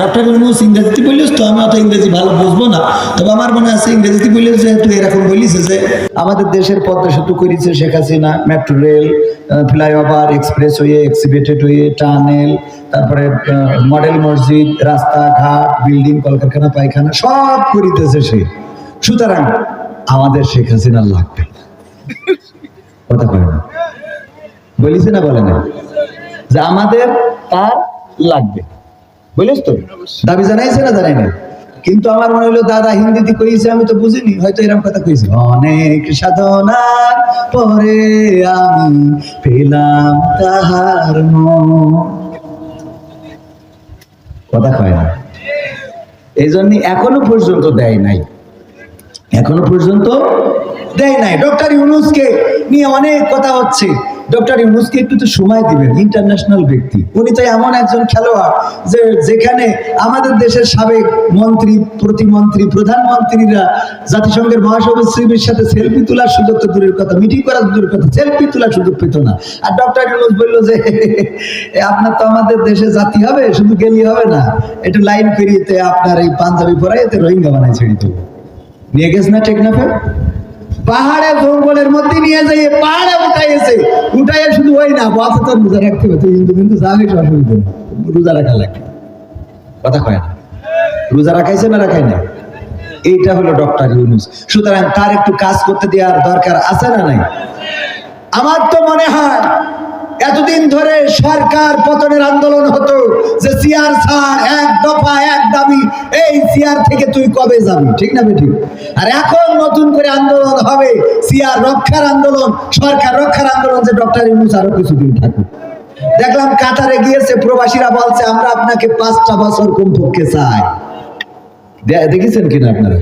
Doctor Yunus ইংরেজিতে বলিস তো আমি অত ইংরেজি ভালো বুঝব না। তবে আমার মনে আছে, ইংরেজিতে বলিস যেহেতু এরকম বলিস যে, আমাদের দেশের পদ্মা সেতু করেছে Sheikh Hasina metro rail flyover expressway এক্সিবিটেড way tunnel তারপরে মডেল মসজিদ, রাস্তাঘাট বিল্ডিং কলকারখানা, পায়খানা, সব করিতেছে সে। সুতরাং আমাদের শেখ হাসিনা লাগবে। কথা কয় না। বলিছে না বলে না? যে আমাদের তার লাগবে। বুঝলিস তো? দাবি জানাইছে না জানাই না কিন্তু আমার মনে হলো দাদা হিন্দিতে কইছে, আমি তো বুঝিনি, হয়তো এরকম কথা কইছে। অনেক সাধনার পরে আমি পেলাম তাহার কথা কয় না। এই জন্য এখনও পর্যন্ত দেয় নাই। এখনও পর্যন্ত দেয় নাই। ডক্টর ইউনুসকে নিয়ে অনেক কথা হচ্ছে। ডক্টর ইউনুসকে একটু তো সময় দিবেন ইন্টারন্যাশনাল ব্যক্তি। উনি তো এমন একজন খেলোয়াড় যে যেখানে আমাদের দেশের সাবেক মন্ত্রী, প্রতিমন্ত্রী, প্রধানমন্ত্রীরা জাতিসংঘের মহাসচিবের সাথে সেলফি তোলার সুযোগ তো দূরের কথা মিটিং করার দূরের কথা সেলফি তোলার সুযোগ পেত না। আর ডক্টর ইউনুস বলল যে আপনার তো আমাদের দেশে জাতি হবে, শুধু গেলি হবে না। একটু লাইন পেরিয়েতে আপনার এই পাঞ্জাবি পরাইতে রোহিঙ্গা বানাই ছেড়ে দেবো নিয়ে গেছে না টেকনাফে? পাহাড়ে জঙ্গলের মধ্যে নিয়ে যাইয়ে পাহাড়ে উঠাইছে রোজা রাখতে যা হয়েছে অসুবিধা রোজা রাখা লাগে। কথা কয় না। রোজা রাখাইছে না রাখাই না এইটা হলো ডক্টর ইউনুস। সুতরাং তার একটু কাজ করতে দেওয়ার দরকার আছে না নাই? আমার তো মনে হয় এতদিন ধরে সরকার পতনের আন্দোলন হতো যে সিআর ছাড়, এক দফা, এক দাবি, এই সিআর থেকে তুই কবে যাবি? ঠিক না বেঠিক? আর এখন নতুন করে আন্দোলন হবে সিআর রক্ষার আন্দোলন, সরকার রক্ষার আন্দোলন যে ডক্টর ইউনুস আরও কিছুদিন থাকুক। দেখলাম কাতারে গিয়েছে, প্রবাসীরা বলছে, আমরা আপনাকে পাঁচটা বছর কমপক্ষে চাই। দেখেছেন কিনা আপনারা?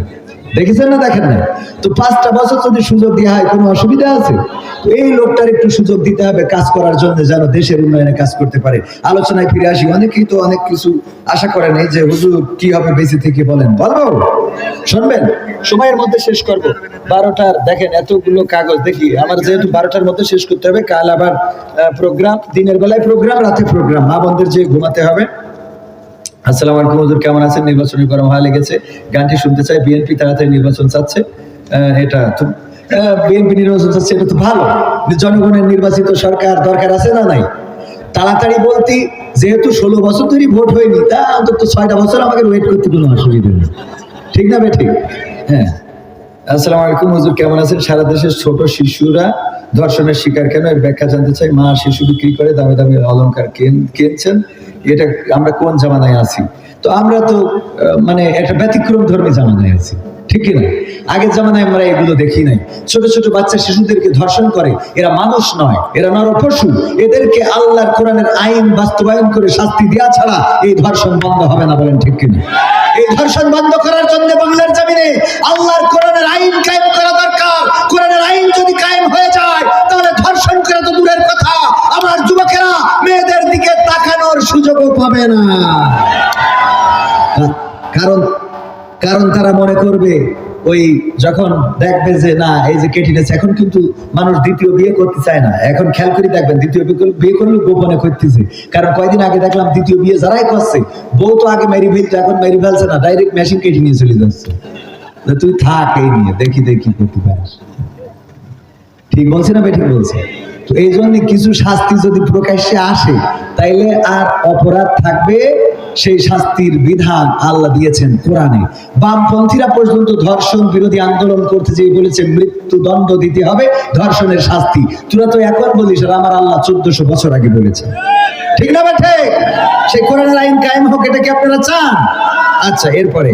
দেখেছেন না, দেখেন না তো পাঁচটা বছর যদি সুযোগ দেওয়া হয়, কোনো অসুবিধা আছে? তো এই লোকটার একটু সুযোগ দিতে হবে কাজ করার জন্য, যেন দেশের উন্নয়নে কাজ করতে পারে। আলোচনায় ফিরে আসি। অনেকেই তো অনেক কিছু আশা করেন এই যে হুজুর কি হবে বেঁচে থেকে বলেন। বলব শুনবেন? সময়ের মধ্যে শেষ করব। বারোটার, দেখেন এতগুলো কাগজ, দেখি, আমার যেহেতু বারোটার মধ্যে শেষ করতে হবে, কাল আবার প্রোগ্রাম, দিনের বেলায় প্রোগ্রাম, রাতে প্রোগ্রাম মা বন্ধের যে ঘুমাতে হবে আসসালামু আলাইকুম হুজুর, কেমন আছেন? নির্বাচনী গরম হওয়া লেগেছে। গানটি শুনতে চাই বিএনপি তাড়াতাড়ি নির্বাচন চাচ্ছে। এটা তো বিএনপি নির্বাচন চাচ্ছে, এটা তো ভালো। জনগণের নির্বাচিত সরকার দরকার আছে না নাই? তাড়াতাড়ি যেহেতু ষোলো বছর ধরে ভোট হয়নি, তা অন্তত ছয়টা বছর আমাকে ওয়েট করতে কোনো অসুবিধা নেই। ঠিক না ঠিক হ্যাঁ। আসসালামু আলাইকুম হুজুর, কেমন আছেন? সারা দেশের ছোট শিশুরা ধর্ষণের শিকার কেন? এর ব্যাখ্যা জানতে চাই। মা শিশু বিক্রি করে দামে দামে অলংকার কেন- কিনছেন। এটা আমরা কোন জামানায় আছি? তো আমরা তো মানে একটা ব্যতিক্রম ধর্মী জামানায় আছি, ঠিক না আগের জামানায় আমরা এগুলো দেখি নাই। ছোট ছোট বাচ্চা শিশুদেরকে ধর্ষণ করে, এরা মানুষ নয়, এরা নর পশু এদেরকে আল্লাহর কোরআনের আইন বাস্তবায়ন করে শাস্তি দেওয়া ছাড়া এই ধর্ষণ বন্ধ হবে না বলেন ঠিক কিনা? এই ধর্ষণ বন্ধ করার জন্য বাংলার জমিনে আল্লাহর কোরআনের আইন কায়েম করা দরকার। কোরআনের আইন যদি কায়েম হয়ে যায়, তাহলে ধর্ষণ করা তো দূরের কথা আমার যুবকেরা মেয়েদের দিকে তাকানোর সুযোগও পাবে না। কারণ কারণ তারা মনে করবে, ওই যখন দেখবে যে না, এই যে কেটিনেস এখন কিন্তু মানুষ দ্বিতীয় বিয়ে করতে চায় না। এখন খেয়াল করে দেখবেন, দ্বিতীয় বিয়ে করলে- গোপনে করতেছে। কারণ কয়দিন আগে দেখলাম দ্বিতীয় বিয়ে যারাই করছে, বউ তো আগে মেরি ফেলছে এখন মেরি ফেলছে না ডাইরেক্ট মেশিন কেটে নিয়ে চলে যাচ্ছে। তুই থাক এই নিয়ে, দেখি দেখি, করতে পারিস। ঠিক বলছে না বেঠিক বলছে? তো এই জন্য কিছু শাস্তি যদি প্রকাশ্যে আসে, তাইলে আর অপরাধ থাকবে সেই শাস্তির বিধান আল্লাহ দিয়েছেন কোরআনে। বামপন্থীরা পর্যন্ত ধর্ষণ বিরোধী আন্দোলন করতে যেয়ে বলেছে, মৃত্যুদণ্ড দিতে হবে ধর্ষণের শাস্তি। তোরা তো এখন বলিস আমার আল্লাহ চোদ্দশো বছর আগে বলেছে ঠিক না বা ঠিক। সেই কোরআনের আইন কায়েম হোক, এটা কি আপনারা চান? আচ্ছা এরপরে।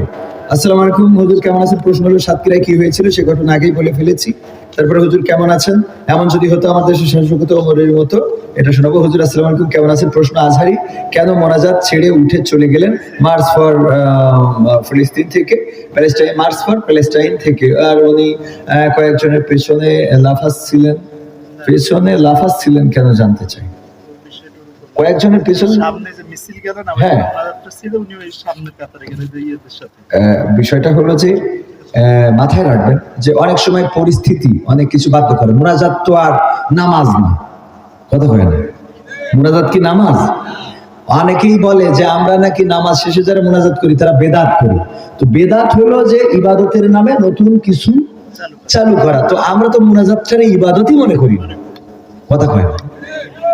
আসসালামু আলাইকুম, হুজুর কেমন আছেন? প্রশ্ন হলো, সাতক্ষীরায় কি হয়েছিল? সে ঘটনা আগেই বলে ফেলেছি। তারপরে হুজুর কেমন আছেন? এমন যদি হতো আমার দেশের শাসক ওমরের মতো এটা শোনাবো। হুজুর আসসালামু আলাইকুম কেমন আছেন? প্রশ্ন আজহারি কেন মোনাজাত ছেড়ে উঠে চলে গেলেন মার্চ ফর ফিলিস্তিন থেকে? প্যালেস্টাইন মার্চ ফর প্যালেস্টাইন থেকে। আর উনি কয়েকজনের পেছনে লাফাস ছিলেন। পেছনে লাফাস ছিলেন কেন জানতে চাই? কয়েকজনের পেছনে হ্যাঁ। বিষয়টা হলো যে মাথায় রাখবেন যে অনেক সময় পরিস্থিতি, অনেক কিছু বাধ্য করে। মোনাজাত তো আর নামাজ না। কথা হয় না? মোনাজাত কি নামাজ? অনেকেই বলে যে আমরা নাকি নামাজ শেষে যারা মোনাজাত করি, তারা বেদাত করি। তো বেদাত হলো যে ইবাদতের নামে নতুন কিছু চালু করা। তো আমরা তো মোনাজাতটারে ইবাদতই মনে করি কথা কয় না।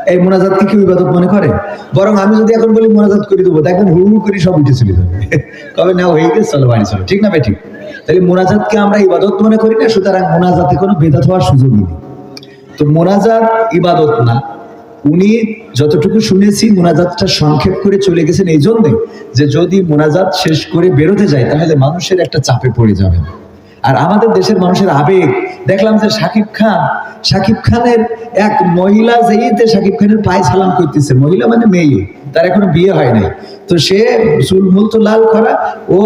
এই মোনাজাত কি কেউ ইবাদত মনে করে? বরং আমি যদি এখন বলি মোনাজাত করে দেবো, দেখবেন হুড় হুড় করে সব উঠে চলে যাবে। কবে না হয়ে গেছে, চলো বাড়ি চলো। ঠিক না ভাই ঠিক তাহলে মোনাজাতকে আমরা ইবাদত মনে করি না, সুতরাং মোনাজাতে কোনো বেদাত হওয়ার সুযোগই নেই। তো মোনাজাত ইবাদত না। উনি যতটুকু শুনেছি মোনাজাতটা সংক্ষেপ করে চলে গেছেন এই জন্যে যে যদি মোনাজাত শেষ করে বেরোতে যায়, তাহলে মানুষের একটা চাপে পড়ে যাবে। আর আমাদের দেশের মানুষের আবেগ। দেখলাম যে শাকিব খান শাকিব খানের এক মহিলা যেইতে শাকিব খানের পায়ে সালাম করতেছে, মহিলা মানে মেয়ে, তার এখনও বিয়ে হয় নাই। তো সে চুল মুল তো লাল করা, ও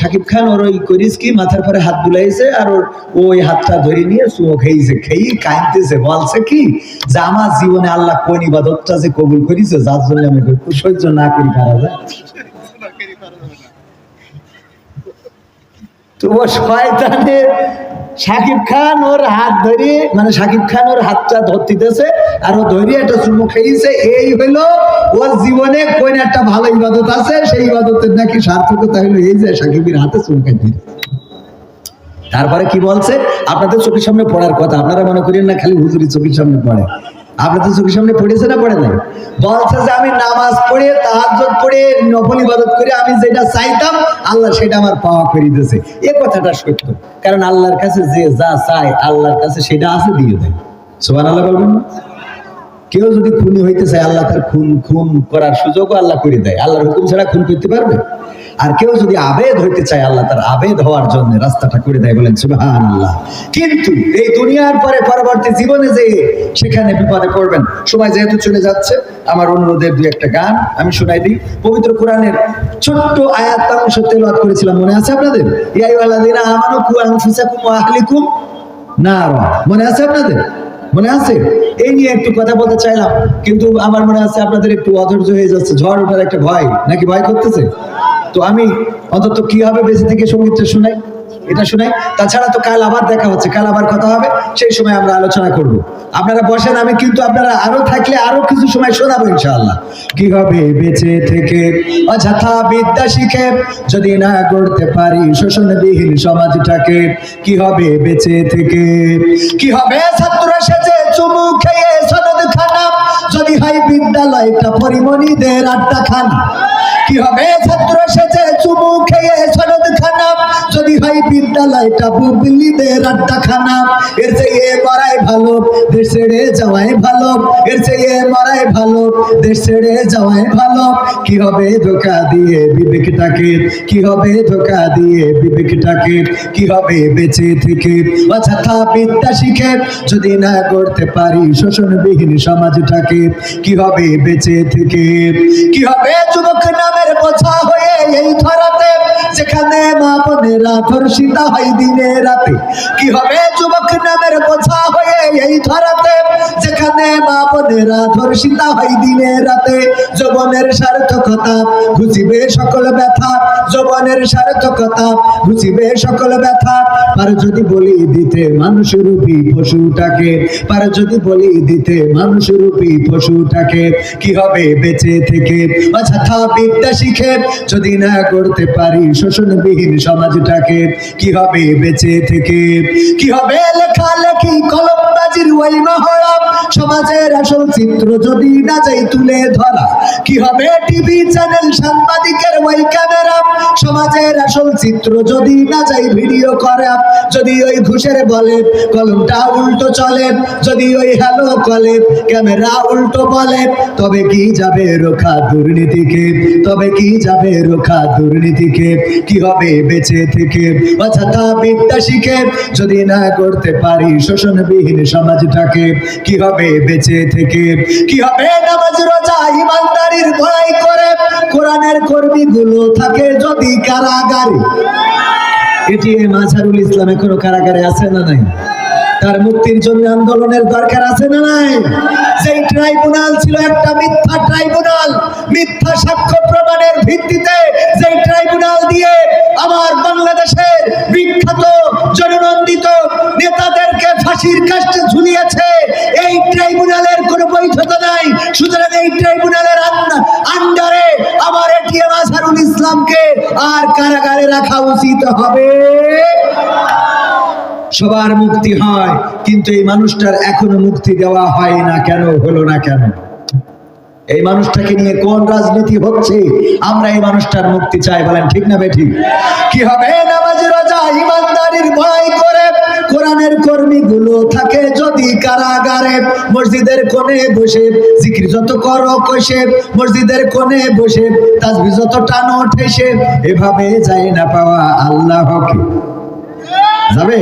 শাকিব খান ওর ওই করিস কি মাথার পরে হাত বুলাইছে আর ওর ওই হাতটা ধরে নিয়ে চুমো খেয়েছে, খেয়ে কাঁদতেছে, বলছে কি যে আমার জীবনে আল্লাহ কোন ইবাদতটা যে কবুল করিছে, যার জন্য আমি সহ্য না করি পারা যায়। ও শয়তানে সাকিব খান ওর হাত মানে সাকিব খান ওর হাতটা ধরতেছে আর ও একটা চুমু খেয়েছে। এই ওর জীবনে কোন একটা ভালো ইবাদত আছে, সেই ইবাদতের নাকি সার্থকতা এই যে সাকিবের হাতে চুমু খাইতে তারপরে কি বলছে? আপনাদের চোখের সামনে পড়ার কথা, আপনারা মনে করেন না খালি হুজুরি চোখের সামনে পড়ে। আপনাদের চোখের সামনে পড়েছে না পড়ে নাই? বলছে যে আমি নামাজ পড়ে, তাহাজ্জুদ পড়ে, নফল ইবাদত করে আমি যেটা চাইতাম, আল্লাহ সেটা আমার পাওয়া করে দিয়েছে। এ কথাটা সত্য। কারণ আল্লাহর কাছে যে যা চায়, আল্লাহর কাছে সেটা আছে, দিয়ে দেয়। সুবহান আল্লাহ বলবেন কেউ যদি খুনি হইতে চায়, আল্লাহ তার খুন খুন করার সুযোগও আল্লাহ করে দেয়। আল্লাহর হুকুম ছাড়া খুন করতে পারবে? আর কেউ যদি আবেদ হইতে চায়, আল্লাহ তার আবেদ হওয়ার জন্য রাস্তাটা করে দেয় বলেন সুবহান আল্লাহ কিন্তু এই দুনিয়ার পরে পরবর্তী জীবনে যে সেখানে বিপদে পড়বেন সময় যেহেতু চলে যাচ্ছে, আমার অনুরোধের দুই একটা গান আমি শোনাই দিই। পবিত্র কোরআনের ছোট্ট আয়াতাংশ তেলাওয়াত করেছিলাম, মনে আছে আপনাদের? ইয়া আইয়ুহাল্লাযীনা আমানু কু আনফুসাকুম ওয়া আহলিকুম নারা। মনে আছে আপনাদের? মনে আছে? এই নিয়ে একটু কথা বলতে চাইলাম, কিন্তু আমার মনে আছে আপনাদের একটু অধৈর্য হয়ে যাচ্ছে, ঝড় ওঠার একটা ভয়, নাকি ভয় করতেছে? তো আমি অন্তত কি হবে বেঁচে থেকে সঙ্গীতটা শুনাই? এটা শুনাই। তাছাড়া তো কাল আবার দেখা হচ্ছে, কাল আবার কথা হবে, সেই সময় আমরা আলোচনা করব। আপনারা বসেন, আমি কিন্তু আপনারা আরও থাকলে আরও কিছু সময় শোনাবো ইনশাআল্লাহ। কি হবে বেঁচে থেকে অযথা বিদ্যা শিখে, যদি না গড়তে পারি শোষণবিহীন সমাজটাকে কি হবে বেঁচে থেকে? কি হবে ছাত্র সেজে চুমু খেয়ে সনদ খানা যদি হয় বিদ্যালয়টা পরিমণিদের আড্ডা খানা কি হবে ছাত্র সেজে চুমু খেয়ে সনদ খানা যদি হয় বিদ্যালয়টা বুবলিদের আড্ডা খানা এর চেয়ে মরাই ভালো যাওয়াই ভালো। এর চেয়ে মরাই ভালো যাওয়াই ভালো। কি হবে ধোকা দিয়ে বিবেকটাকে? কি হবে ধোকা দিয়ে বিবেকটাকে? কি হবে বেঁচে থেকে? বিদ্যা শিখে যদি না করতে পারি শোষণবিহীন সমাজটাকে, কি হবে বেঁচে থেকে? কি হবে যুবক নামের বোঝা হয়ে এই ধরাতে, যেখানে মা বোনেরা ধর্ষিতা হয় দিনে রাতে। কি হবে যুবক নামের বোঝা হয়ে এই ধরাতে, যেখানে মা বোনেরা ধর্ষিতা হয় দিনে রাতে। যৌবনের সার্থকতা ঘুচিবে সকল ব্যথা, যৌবনের সার্থকতা ঘুচিবে সকল ব্যথা। পার যদি বলি দিতে মানুষ রূপী পশুটাকে, পার যদি বলি দিতে মানুষ রূপী পশুটাকে, কি হবে বেঁচে থেকে? অযথা বিদ্যা শিখে? যদি না করতে পারি, শোষণবিহীন সমাজটাকে কি হবে বেঁচে থেকে? কি হবে লেখালেখি, কলমবাজির ওই মহড়া সমাজের আসল চিত্র যদি না যাই তুলে ধরা কি হবে টিভি চ্যানেল, সাংবাদিকের ওই ক্যামেরা সমাজের আসল চিত্র যদি না যাই ভিডিও করা, যদি ওই ঘুষের বলে কলমটা উল্টো চলে, যদি ওই হ্যালো কলে ক্যামেরা উল্টো বলে, তবে কি যাবে রোখা দুর্নীতিকে? তবে কি যাবে রোখা দুর্নীতিকে? কি হবে বেঁচে থেকে? অযথা বিদ্যা শিখে যদি না করতে পারি শোষণবিহীন সমাজটাকে, কি হবে বেঁচে থেকে? কি হবে নামাজ, রোজা, ইমানদারির ভয় করে? কোরআনের কর্মীগুলো থাকে যদি কারাগারে। এটি মাঝারুল ইসলাম এখনও কারাগারে আছে না নাই? তার মুক্তির জন্য আন্দোলনের দরকার আছে না নাই? সেই ট্রাইব্যুনাল ছিল একটা মিথ্যা ট্রাইব্যুনাল, মিথ্যা সাক্ষ্য প্রমাণের ভিত্তিতে সেই ট্রাইব্যুনাল দিয়ে আমার বাংলাদেশের বিখ্যাত, জননন্দিত নেতাদেরকে ফাঁসির কাষ্টে ঝুলিয়েছে, এই ট্রাইব্যুনালের কোনো বৈধতা নাই। সুতরাং এই ট্রাইব্যুনালের আন্না- আন্না ইসলামকে আর কারাগারে রাখা উচিত হবে। সবার মুক্তি হয়, কিন্তু এই মানুষটার এখনও মুক্তি দেওয়া হয় না কেন, হলো না কেন? এই মানুষটাকে নিয়ে কোন রাজনীতি হচ্ছে? আমরা এই মানুষটার মুক্তি চাই, বলেন ঠিক না বেঠিক? কি হবে? নামাজ রোজা ইমানদারির ভয় কর্মীগুলো থাকে যদি মসজিদের কোণে মসজিদের কোণে এভাবে যায় না পাওয়া আল্লাহকে। যাবে?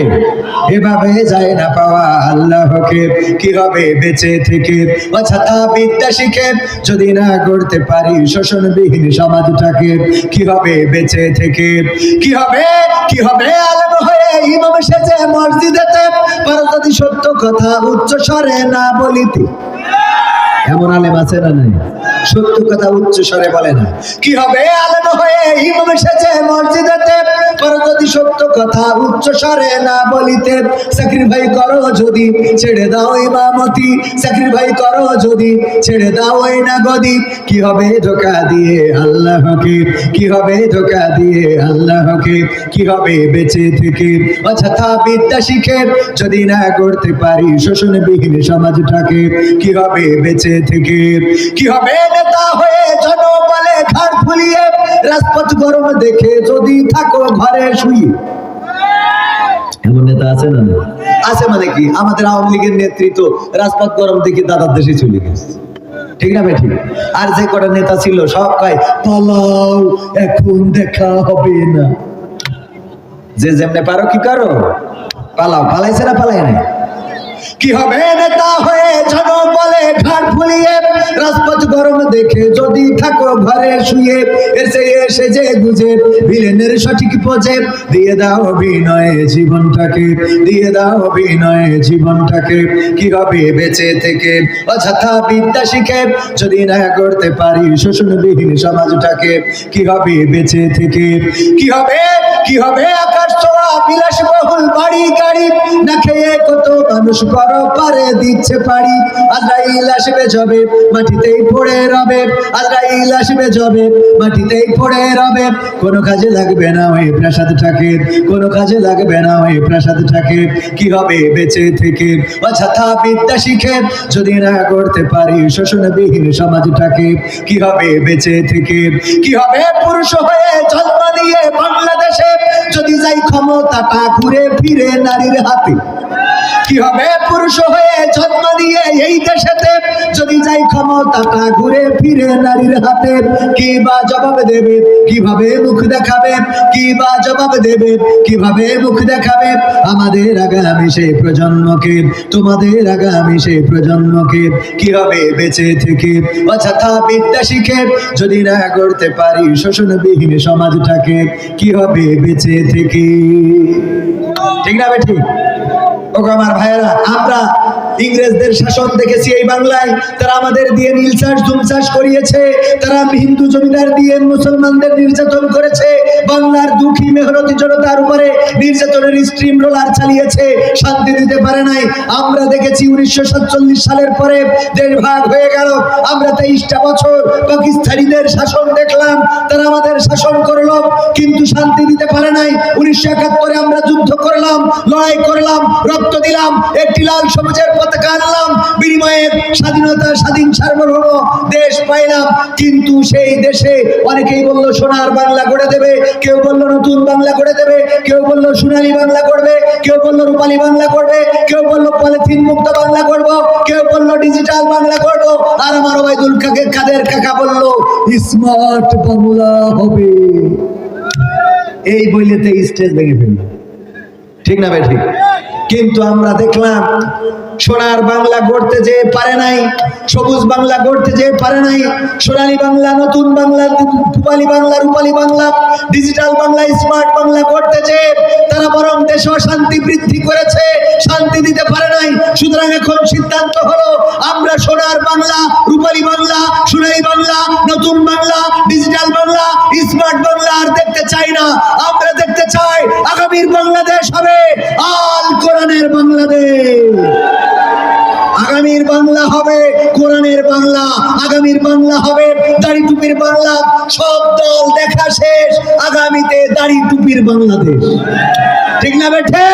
এভাবে যায় না পাওয়া আল্লাহকে। কি হবে বেঁচে থেকে? অছাতা বিদ্যা শিখে যদি না করতে পারি শোষণবিহীন সমাজটাকে কি হবে বেঁচে থেকে? কি হবে কি হবে আলম হয়ে ইমাম সেজে মসজিদেতে? পারো যদি সত্য কথা উচ্চ স্বরে না বলিতে? এমন আলেম আছে না নাই? সত্য কথা উচ্চ স্বরে বলে না। কি হবে? আলেম হয়ে ইমাম সেজে মসজিদেতে পর যদি সত্য কথা উচ্চ স্বরে না বলিতে স্যাক্রিফাই করো যদি, ছেড়ে দাও ইমামতি। স্যাক্রিফাই করো যদি, ছেড়ে দাও ওই না গদি কি হবে? ধোকা দিয়ে আল্লাহকে কি হবে? ধোকা দিয়ে আল্লাহকে কি হবে? বেঁচে থেকে। অযথা বিদ্যা শিখে যদি না করতে পারি, শোষণবিহীন সমাজটাকে। কি হবে? বেঁচে থেকে। কি হবে নেতা হয়ে জনবলে ঘাড় ফুলিয়ে? রাজপথ গরম দেখে যদি থাকো ঘরে শুয়ে। এমন নেতা আছে না না? আছে মানে কি? আমাদের আওয়ামী লীগের নেতৃত্ব রাজপথ গরম দেখে দাদার দেশে চলে গেছে। ঠিক না ঠিক আর যে কটা নেতা ছিল সব কয় পালাও এখন দেখা হবে না। যে যেমনে পারো কি করো? পালাও। পালাইছে না পালাই না কি হবে নেতা হয়ে জন বলে ঘাট ফুলিয়ে? রাজপথ গরম দেখে যদি থাকো ঘরে শুয়ে, এসে এসে যে গুজে ভিলেনের সঠিক পজে দিয়ে দাও অভিনয়ে জীবনটাকে, দিয়ে দাও অভিনয়ে জীবনটাকে। কি হবে বেঁচে থেকে? অযথা বিদ্যা শিখে যদি না করতে পারি শোষণবিহীন সমাজটাকে, কি হবে বেঁচে থেকে? কি হবে? কি হবে আকাশ ছোঁয়া বিলাসবহুল বাড়ি গাড়ি, না খেয়ে কত মানুষ বড় পারে দিচ্ছে আজরাইল আসবে মাটিতেই পড়ে রবে। আসবে মাটিতেই পড়ে রবে। কোনো কাজে লাগবে না ওই প্রাসাদ প্রাসাদটাকে কোনো কাজে লাগবে না ওই প্রাসাদ প্রাসাদটাকে কি হবে বেঁচে থেকে? বিদ্যা শিখে, যদি না করতে পারি শোষণবিহীন সমাজটাকে কি হবে বেঁচে থেকে? কি হবে পুরুষ হয়ে জন্ম দিয়ে বাংলাদেশে? যদি যাই ক্ষমতাটা ঘুরে ফিরে নারীর হাতে। কি হবে? পুরুষ হয়ে জন্ম দিয়ে এই দেশেতে যদি যাই ক্ষমতাটা ঘুরে ফিরে নারীর হাতে, কি বা জবাব দেবে? কীভাবে মুখ দেখাবে? কি বা জবাব দেবে? কীভাবে মুখ দেখাবে? আমাদের আগামী সেই প্রজন্মকে, তোমাদের আগামী সেই প্রজন্মকে কি হবে বেঁচে থেকে? অযথা বিদ্যা শিখে যদি না করতে পারি শোষণবিহীন সমাজটাকে, কি হবে বেঁচে থেকে? ঠিক না বেঠিক ওকে আমার ভাইয়েরা আমরা ইংরেজদের শাসন দেখেছি এই বাংলায়। তারা আমাদের দিয়ে নীল চাষ জুম চাষ করিয়েছে। তারা হিন্দু জমিদার দিয়ে মুসলমানদের নির্যাতন করেছে। বাংলার দুঃখী, মেহনতি জনতার উপরে নির্যাতনের স্ট্রিম রোলার চালিয়েছে। শান্তি দিতে পারে নাই। আমরা দেখেছি উনিশশো সাতচল্লিশ সালের পরে দেশ ভাগ হয়ে গেল। আমরা তেইশটা বছর পাকিস্তানিদের শাসন দেখলাম। তারা আমাদের শাসন করল, কিন্তু শান্তি দিতে পারে নাই। উনিশশো একাত্তরে আমরা যুদ্ধ করলাম, লড়াই করলাম, রক্ত দিলাম। একটি লাল সবুজের পতাকা আনলাম, বিনিময়ে স্বাধীনতা, স্বাধীন সার্বভৌম দেশ পাইলাম। কিন্তু সেই দেশে অনেকেই বলল, সোনার বাংলা গড়ে দেবে। কেউ বলল, নতুন বাংলা গড়ে দেবে। কেউ বলল, সোনালী বাংলা করবে কেউ বলল, রূপালী বাংলা করবে কেউ বলল, পলিথিন মুক্ত বাংলা করব কেউ বলল, ডিজিটাল বাংলা করব আর আমার ওবায়দুল কাকে কাদের কাকা বলল, স্মার্ট বাংলা হবে। এই বইলেতে স্টেজ ভেঙে ফেলল। ঠিক না ভাই, ঠিক? কিন্তু আমরা দেখলাম সোনার বাংলা গড়তে যে পারে নাই, সবুজ বাংলা গড়তে যে পারে নাই, সোনালী বাংলা, নতুন বাংলা রূপালী বাংলা রূপালী বাংলা ডিজিটাল বাংলা স্মার্ট বাংলা গড়তে যে তারা বরং দেশ শান্তি বৃদ্ধি করেছে, শান্তি দিতে পারে নাই। সুতরাং এখন সিদ্ধান্ত হলো, আমরা সোনার বাংলা, রূপালী বাংলা, সোনালী বাংলা, নতুন বাংলা ডিজিটাল বাংলা স্মার্ট বাংলা আর দেখতে চাই না। আমরা দেখতে চাই আগামীর বাংলাদেশ হবে আল কোরআনের বাংলাদেশ। আগামীর বাংলা হবে, কোরআনের বাংলা, আগামীর বাংলা হবে দাড়ি টুপির বাংলা, সব দল দেখা শেষ, আগামীতে দাড়ি টুপির বাংলাদেশ। ঠিক না বেঠে?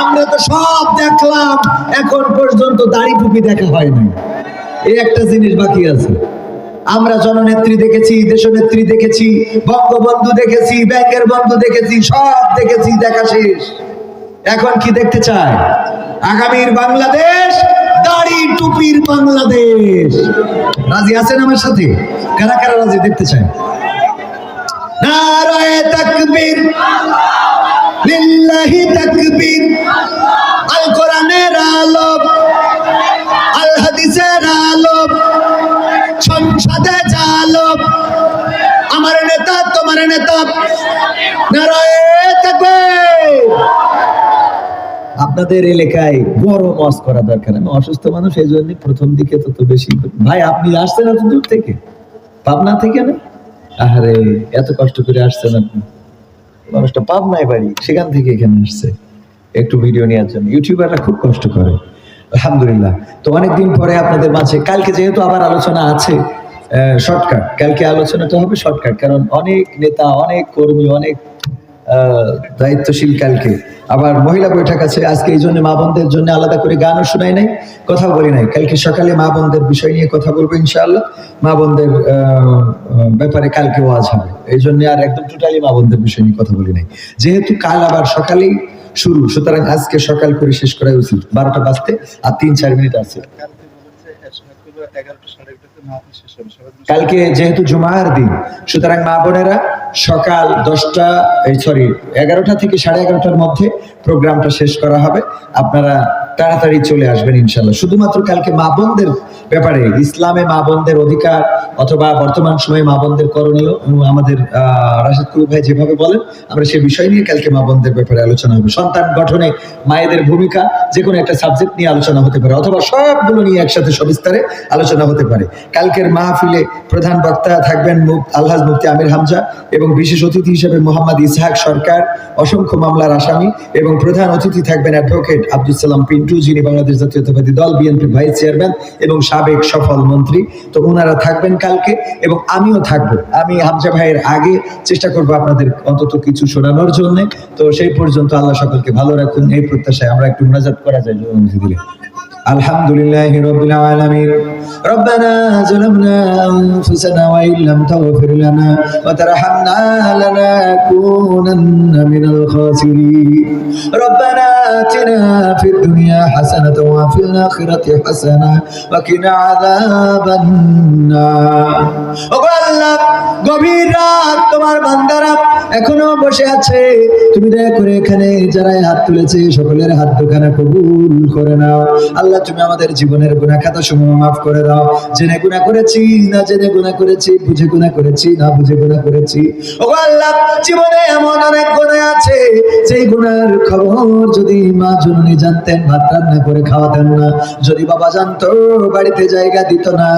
আমরা তো সব দেখলাম, এখন পর্যন্ত দাড়ি টুপি দেখা হয় নাই। এই একটা জিনিস বাকি আছে। আমরা জননেত্রী দেখেছি, দেশনেত্রী দেখেছি, বঙ্গবন্ধু দেখেছি, ব্যাংকের বন্ধু দেখেছি, সব দেখেছি, দেখা শেষ। এখন কি দেখতে চায়? আগামীর বাংলাদেশ দাড়ি টুপির বাংলাদেশ। রাজি আছেন আমার সাথে? কারা কারা রাজি দেখতে চায় নারায়ে তাকবীর, লিল্লাহি তাকবীর আল কোরআনের আলো হাদিসের সংসদে চালো আমার নেতা, তোমার নেতা, নারায়ে তাকবীর আপনাদের এলাকায় বড় মস করা দরকার। আমি অসুস্থ মানুষ এই জন্য প্রথম দিকে তত বেশি ভাই, আপনি আসছেন এত দূর থেকে? পাবনা থেকে না? আরে এত কষ্ট করে আসছেন আপনি। মানুষটা পাবনায় বাড়ি, সেখান থেকে এখানে আসছে। একটু ভিডিও নেওয়ার জন্য। ইউটিউবাররা খুব কষ্ট করে। আলহামদুলিল্লাহ। তো অনেকদিন পরে আপনাদের মাঝে, কালকে যেহেতু আবার আলোচনা আছে শর্টকাট কালকে আলোচনাটা হবে শর্টকাট কারণ অনেক নেতা, অনেক কর্মী, অনেক দায়িত্বশীল কালকে। আবার মহিলা বৈঠক আছে, আজকে এই জন্য মা বোনদের জন্য আলাদা করে গানও শোনাই নাই কথা বলি নাই। কালকে সকালে মা বোনদের বিষয় নিয়ে কথা বলব ইনশাআল্লাহ। মা বোনদের ব্যাপারে কালকে ওয়াজ হবে। এই জন্য আর একদম টোটালি মা বোনদের বিষয় নিয়ে কথা বলি নাই। যেহেতু কাল আবার সকালেই শুরু, সুতরাং আজকে সকাল করে শেষ করাই উচিত। বারোটা বাজতে আর তিন চার মিনিট আছে। কালকে যেহেতু জুমার দিন, সুতরাং মা বোনেরা সকাল দশটা, এই সরি এগারোটা থেকে সাড়ে এগারোটার মধ্যে প্রোগ্রামটা শেষ করা হবে। আপনারা তাড়াতাড়ি চলে আসবেন ইনশাল্লাহ শুধুমাত্র কালকে মা বোনদের ব্যাপারে ইসলামে মা বোনদের অধিকার অথবা বর্তমান সময়ে মা বোনদের করণীয় আমাদের আহ, রাশেদ কবির ভাই যেভাবে বলেন আমরা সে বিষয় নিয়ে কালকে মা বোনদের ব্যাপারে আলোচনা হবে। সন্তান গঠনে মায়েদের ভূমিকা যে কোনো একটা সাবজেক্ট নিয়ে আলোচনা হতে পারে অথবা সবগুলো নিয়ে একসাথে সবিস্তারে আলোচনা হতে পারে। কালকের মাহফিলে প্রধান বক্তা থাকবেন আলহাজ মুফতি আমির হামজা এবং বিশেষ অতিথি হিসেবে মোহাম্মদ ইসহাক সরকার অসংখ্য মামলার আসামি এবং প্রধান অতিথি থাকবেন অ্যাডভোকেট আব্দুল সালাম পিন্টু যিনি বাংলাদেশ জাতীয়তাবাদী দল বিএনপি ভাইস চেয়ারম্যান এবং সাবেক সফল মন্ত্রী। তো ওনারা থাকবেন কালকে এবং আমিও থাকব। আমি হামজা ভাইয়ের আগে চেষ্টা করব আপনাদের অন্তত কিছু শোনানোর জন্য। তো সেই পর্যন্ত আল্লাহ সকলকে ভালো রাখুন। এই প্রত্যাশায় আমরা একটু মোনাজাত করা যায় দিলে। الحمد لله رب العالمين ربنا ظلمنا أنفسنا وإن لم تغفر لنا وترحمنا لنكونن من الخاسرين ربنا آتنا في الدنيا حسنة وفي الآخرة حسنة وقنا عذاب النار ওগো আল্লাহ গভীর রাত তোমার বান্দারা এখনো বসে আছে তুমি দয়া করে এখানে যারা হাত তুলেছে সকলের হাত দোকানে কবুল করে নাও আল্লাহ তুমি আমাদের জীবনের গুনাহ খাতা সমূহ মাফ করে দাও। জেনে গুনাহ করেছি, না জেনে গুনাহ করেছি, বুঝে গুনাহ করেছি, না বুঝে গুনাহ করেছি। ও আল্লাহ, জীবনে এমন অনেক গুনাহ আছে, যেই গুনার খবর যদি মা জননী জানতেন, ভাত রান্না করে খাওয়াতেন না। যদি বাবা জানতো, বাড়িতে জায়গা দিত না।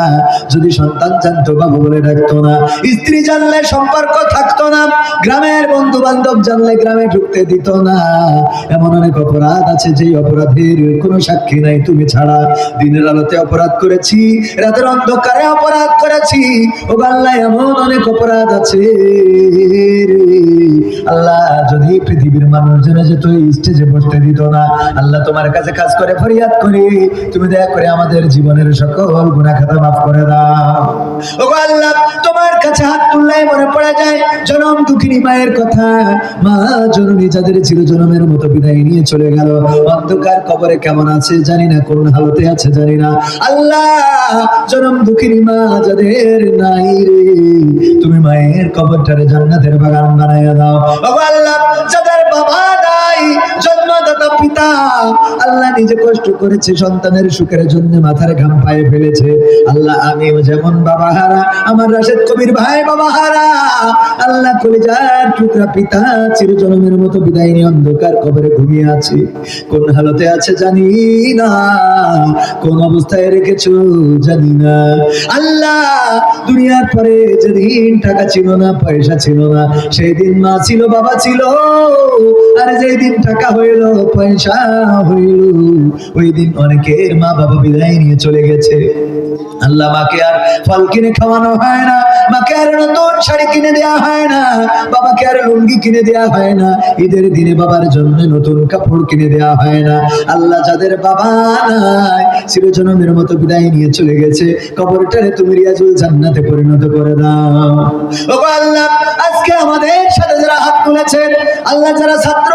যদি সন্তান জানতো, বাবু বলে ডাকতো না। স্ত্রী জানলে সম্পর্ক থাকতো না। গ্রামের বন্ধু বান্ধব জানলে গ্রামে ঢুকতে দিত না। এমন অনেক অপরাধ আছে, যেই অপরাধের কোনো সাক্ষী নাই, তুমি ছাড়া দিনের আলোতে অপরাধ করেছি, রাতের অন্ধকারে অপরাধ করেছি, ও আল্লাহ এমন অনেক অপরাধ আছে আল্লাহ যদি পৃথিবীর মানুষ জেনে যেত স্টেজে বসতে দিত না, আল্লাহ তোমার কাছে কাজ করে, ফরিয়াদ করি। তুমি দয়া করে আমাদের জীবনের সকল গুনাহ খাতা মাফ করে দাও। ও আল্লাহ, তোমার কাছে হাত মনে পড়ে যায়, জনম দুঃখিনী মায়ের কথা। মা জননী যাদের মতো বিদায় নিয়ে চলে গেল, অন্ধকার কবরে কেমন আছে জানি না, কোন হালতে আছে জানি না। আল্লাহ, জনম দুঃখিনী মা যাদের নাই রে, তুমি মায়ের কবরটারে জান্নাতের বাগান বানাইয়া দাও। বাবা আল্লাহ, যাদের বাবা জন্মদাতা পিতা। আল্লাহ নিজে কষ্ট করেছে, সন্তানের সুখের জন্য মাথার ঘাম পায়ে ফেলেছে। আল্লাহ, আমিও যেমন বাবা হারা, আমার রাশেদ কবির ভাই বাবা হারা। আল্লাহ কলিজার টুকরা পিতা চিরজনমের মতো বিদায় নিয়ে অন্ধকার কবরে ঘুমিয়ে আছে। কোন হালতে আছে জানি না, কোন অবস্থায় রেখেছো জানি না। আল্লাহ, দুনিয়ার পরে যেদিন টাকা ছিল না, পয়সা ছিল না, সেই দিন মা ছিল, বাবা ছিল। আর যেই দিন টাকা হইল পয়সা হইল। ওই দিন অনেকের মা বাবা বিদায় নিয়ে চলে গেছে। আল্লাহ মাকে আর ফল কিনে খাওয়ানো হয় না, মাকে আর নতুন শাড়ি কিনে দেওয়া হয় না, বাবাকে আর লুঙ্গি কিনে দেওয়া হয় না, ঈদের দিনে বাবার জন্য নতুন কাপড় কিনে দেওয়া হয় না। আল্লাহ যাদের বাবা নাই, চিরজনমের মতো বিদায় নিয়ে চলে গেছে। কবরটারে তুমি রিয়াজুল জান্নাতে পরিণত করে দাও। ও আল্লাহ, আজকে আমাদের সাথে আল্লাহ যারা ছাত্র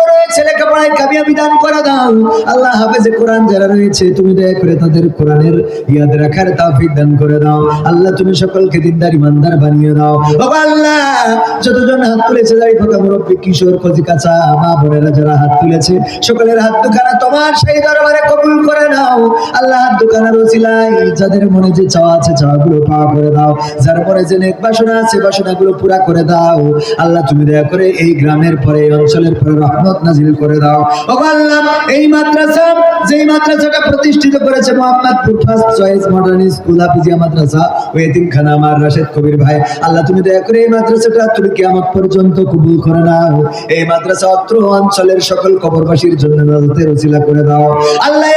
করে দাও। আল্লাহ কোরআন যারা রয়েছে, তুমি দয়া করে তাদের কোরআনের ইয়াদ রাখার তাফিক দান করে দাও। আল্লাহ তুমি সকলকে দিনদার, ইমানদার বানিয়ে দাও। গো আল্লাহ, যতজন হাত তুলেছে মুরব্বী, কিশোর কাঁচা মা, বোনেরা যারা হাত তুলেছে, সকলের হাত দুখানা তোমার সেই দরবারে কবুল করে নাও। আল্লাহ হাত যাদের মনে যে চাওয়া আছে, চাওয়াগুলো পাওয়া করে দাও। যার মনে যে নেক বাসনা আছে, বাসনাগুলো পুরা করে দাও। আল্লাহ তুমি দয়া করে এই গ্রামের পরে, এই অঞ্চলের পরে রহমত নাজিল করে দাও। এই মাদ্রাসা, যেই মাদ্রাসাটা প্রতিষ্ঠিত করেছে Mohammadpur first choice modern school Hafizia মাদ্রাসা ও এতিমখানা আমার রাশেদ কবির ভাই। আল্লাহ, তুমি দয়া করে এই মাদ্রাসাটা তুমি কিয়ামত পর্যন্ত কবুল করে নাও। এই মাদ্রাসা অত্র অঞ্চলের সকল কবরবাসীর জন্য নাজাতের উসিলা করে দাও। আল্লাহ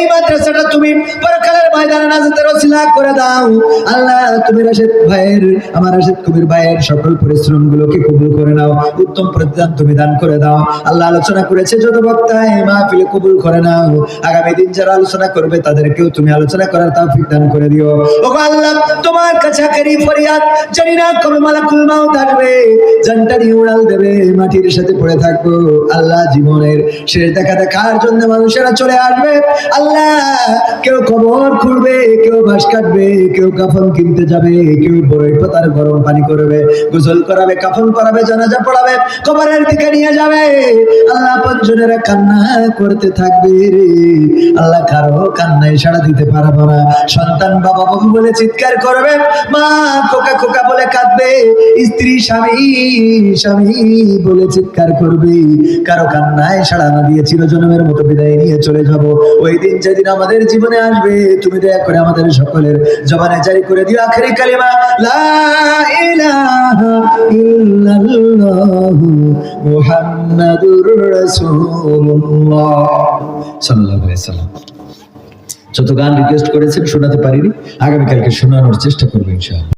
এই মাদ্রাসাটা তুমি পরকালের ময়দানে নাজাতের উসিলা করে দাও। আল্লাহ, তুমি রাশেদ ভাইয়ের, আমার রাশেদ কবির ভাইয়ের সকল পরিশ্রম গুলোকে কবুল করে নাও, উত্তম প্রতিদান তুমি দান করে দাও। আল্লাহ আলোচনা করেছে, যত বক্তায় মাহফিলে কবুল করে নাও। আগামী দিন যারা আলোচনা করবে, তাদেরকেও তুমি আলোচনা করার তৌফিক দান করে দিও। ও আল্লাহ, তোমার কাছে করি ফরিয়াদ, জানি না কবে মালাকুল মাউত আসবে। জানটারি উড়াল দেবে, মাটির সাথে পড়ে থাকব। আল্লাহ জীবনের শেষ দেখা দেখার জন্য মানুষেরা চলে আসবে। আল্লাহ কেউ কবর খুঁড়বে কেউ বাঁশ কাটবে, কেউ কাফন কিনতে যাবে, কেউ বড়ই পাতার গরম পানি করবে, গোসল করাবে, কাফন করাবে, জানাজা পড়াবে, কবরের দিকে নিয়ে যাবে। আল্লাহ কান্না করতে থাকবে আল্লাহ কারও কান্নায় সাড়া দিতে সন্তান বাবা বাবু বলে চিৎকার করবে, মা খোকা খোকা বলে কাঁদবে, স্ত্রী স্বামী স্বামী বলে চিৎকার করবে। কারও কান্নায় সাড়া না দিয়ে চিরজনমের মতো বিদায় নিয়ে চলে যাব। ওই দিন যেদিন আমাদের জীবনে আসবে, তুমি দয়া করে আমাদের সকলের জবানে জারি করে দিও আখেরি কালিমা যত গান রিকোয়েস্ট করেছেন, শোনাতে পারিনি। আগামীকালকে শোনানোর চেষ্টা করব ইনশাআল্লাহ।